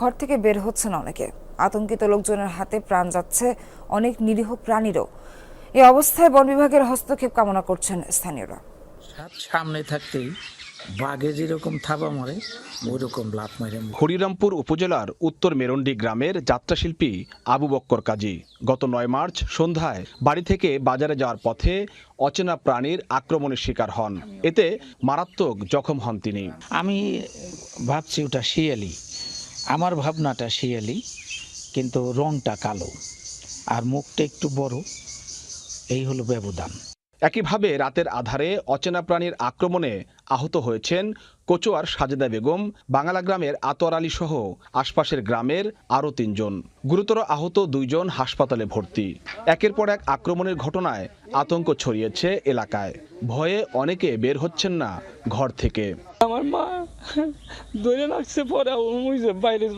ঘর থেকে বের হচ্ছেন অনেকে। আতঙ্কিত লোকজনের হাতে প্রাণ যাচ্ছে অনেক নিরীহ প্রাণীরও। এই অবস্থায় বন বিভাগের হস্তক্ষেপ কামনা করছেন স্থানীয়রা। সামনে থাকতেই বাঘে যেরকম থাবা মারে ওই রকম লাভ মারে। হরিরামপুর উপজেলার উত্তর মেরন্ডি গ্রামের যাত্রাশিল্পী আবু বক্কর কাজী গত নয় মার্চ সন্ধ্যায় বাড়ি থেকে বাজারে যাওয়ার পথে অচেনা প্রাণীর আক্রমণের শিকার হন। এতে মারাত্মক জখম হন তিনি। আমি ভাবছি ওটা শিয়ালি। আমার ভাবনাটা শিয়ালি কিন্তু রংটা কালো। আর মুখটা একটু বড় এই হলো ব্যবধান। একইভাবে রাতের আধারে অচেনা প্রাণীর আক্রমণে আহত হয়েছেন কচুয়ার সাজেদা বেগম, বাংলা গ্রামের আতর আলী সহ আশপাশের গ্রামের আরও তিনজন। গুরুতর আহত দুইজন হাসপাতালে ভর্তি। একের পর এক আক্রমণের ঘটনায় আতঙ্ক ছড়িয়েছে এলাকায়। ভয়ে অনেকে বের হচ্ছেন না ঘর থেকে। আমার মা রাখছে পরে বাইরে